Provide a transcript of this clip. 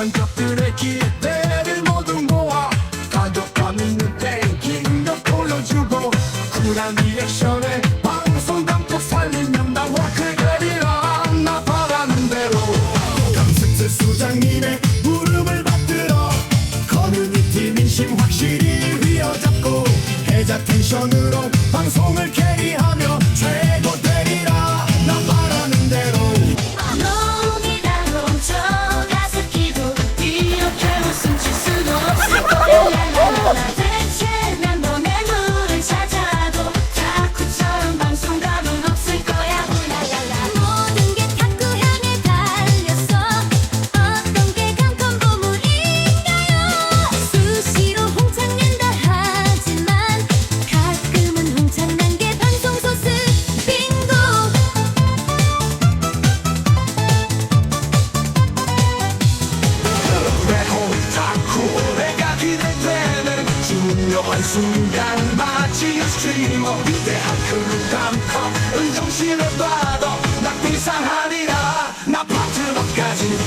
관객들의 기대를 모두 모아 가족감 있는 땡킹도 불러주고 쿨한 리액션에 방송 감독 살리면 나와 그대리라 나 바라는 대로. 감승세 수장님의 무릎을 받들어 커뮤니티 민심 확실히 휘어잡고 해자 텐션을 분명한 순간 마치 스트리머 위대한 그룹 감커 은정신을 봐도 낙비상하리라 나 파트너까지